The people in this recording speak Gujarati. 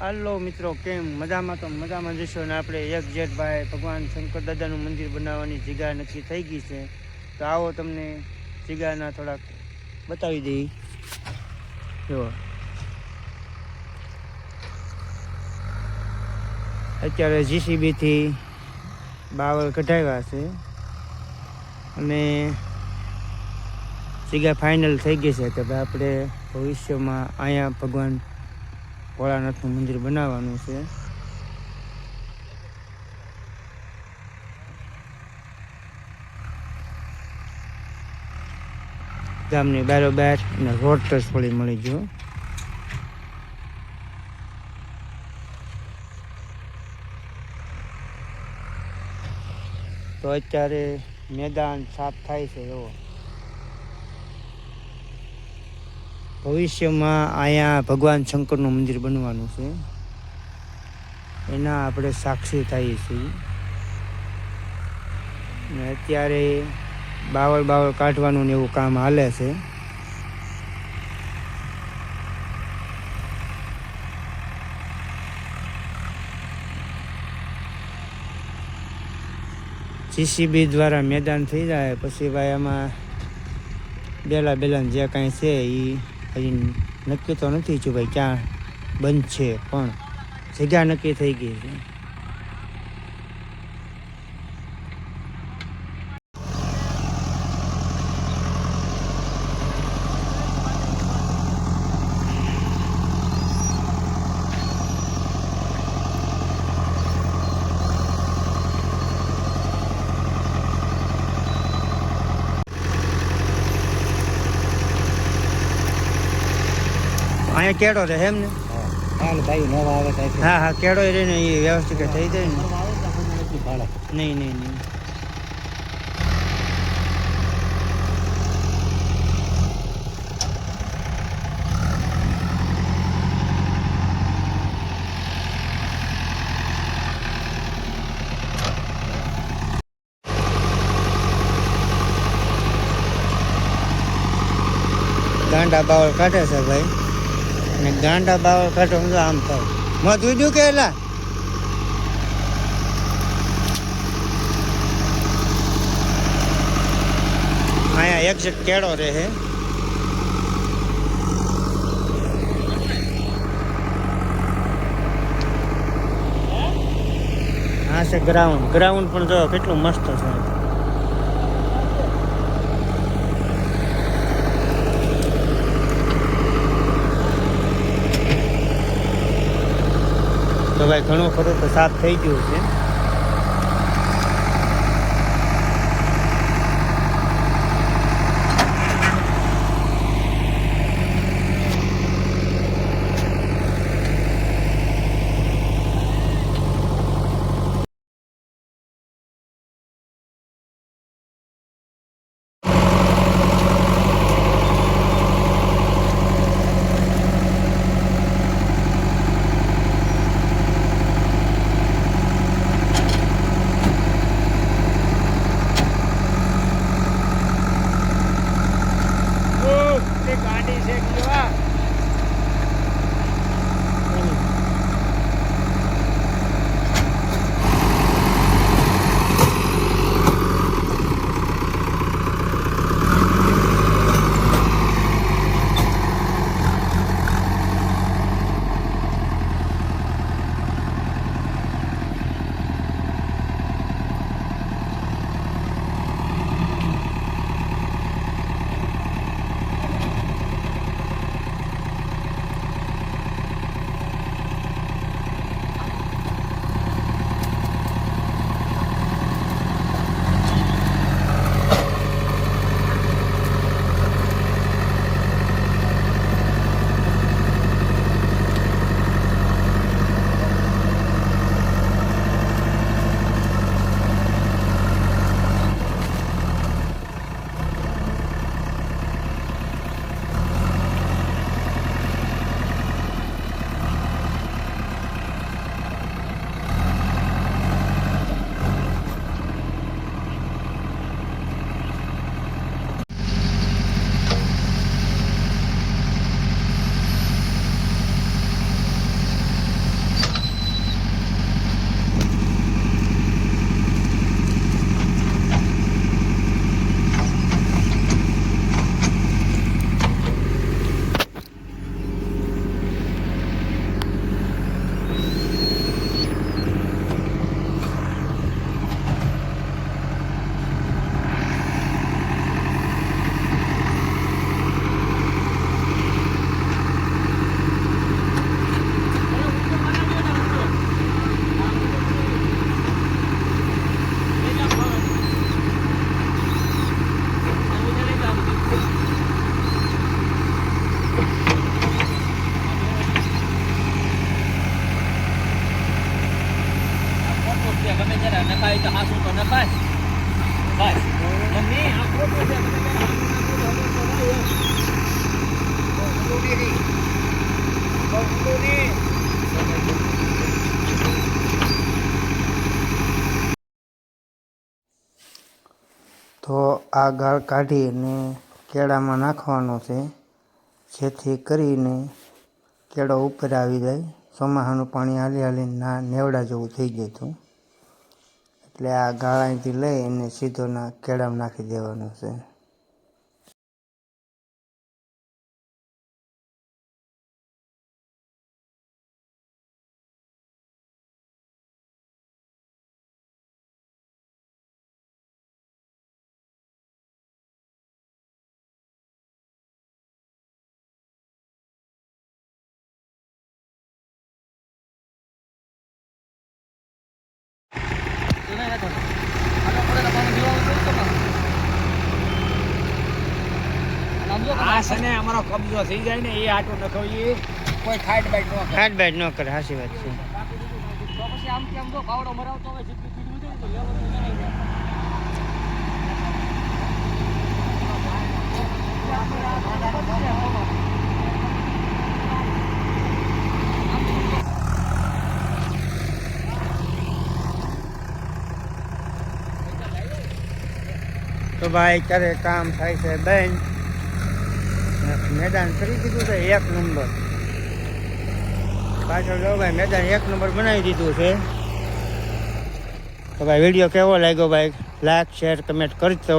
હાલો મિત્રો, કેમ? મજામાં તો મજામાં જશો ને આપણે? એક જેઠભાઈ ભગવાન શંકર દાદાનું મંદિર બનાવવાની જગ્યા નક્કી થઈ ગઈ છે. તો આવો તમને જગ્યાના થોડાક બતાવી દઈ. જુઓ અત્યારે જીસીબીથી બાવળ કઢાવ્યા છે. અને જગ્યા ફાઇનલ થઈ ગઈ છે. કે ભાઈ આપણે ભવિષ્યમાં અહીંયા ભગવાન ભોળાનાથનું મંદિર બનાવવાનું છે. ગામની બારોબાર અને રોડ ટચ પડી મળી ગયો. તો અત્યારે મેદાન સાફ થાય છે એવો. ભવિષ્યમાં અહીંયા ભગવાન શંકરનું મંદિર બનવાનું છે. એના આપણે સાક્ષી થઈએ છીએ. ને અત્યારે બાવળ બાવળ કાઢવાનું ને એવું કામ હાલે છે. જીસીબી દ્વારા મેદાન થઈ જાય, પછી ભાઈ એમાં બેલા બેલા જે કાંઈ છે એ હજી નક્કી તો નથી છું ભાઈ, ક્યાં બંધ છે, પણ જગ્યા નક્કી થઈ ગઈ છે. અહીંયા કેળો રહે એમ ને? હા હા કેળો રહે ને એ વ્યવસ્થિત થઈ જાય ને? નહીં નહીં નહીં. ગાંડા બાવળ કાઢે છે ભાઈ. અને ગાંડા બાવા કાઢો તો આમ થાયમાં દૂધું કે એલા? અહીંયા એક્ઝેક્ટ કેળો રહે આ છે ગ્રાઉન્ડ ગ્રાઉન્ડ પણ જો કેટલું મસ્ત છે તો ભાઈ ઘણો ખરો તો સાફ થઈ ગયું છે. નખાય તો હાસું તો નખાય. બસ. એમ નહીં. આ તો ગાળ કાઢીને કેળામાં નાખવાનો છે. જેથી કરીને કેળો ઉપર આવી જાય. ચોમાસાનું પાણી હાલી હાલીને ના નેવડા જેવું થઈ જતું એટલે આ ગાળ અહીંથી લઈ અને સીધો ના કેળામાં નાખી દેવાનો છે. આ છે ને અમારો કબજો થઈ જાય ને એ આટો નખવીએ કોઈ ખાટ બેટ ન કરે ખાટ બેટ ન કરે હાસી વાત છે તો પછી આમ કેમ જો પાવડો મરાવતો હોય જીતી જીતી ઉતરી તો લેવાનું નહીં જાય. તો ભાઈ અત્યારે કામ થાય છે બેન. મેદાન કરી દીધું છે, એક નંબર. પાછળ જો ભાઈ મેદાન એક નંબર બનાવી દીધું છે. તો ભાઈ વીડિયો કેવો લાગ્યો ભાઈ? લાઈક શેર કમેન્ટ કરતો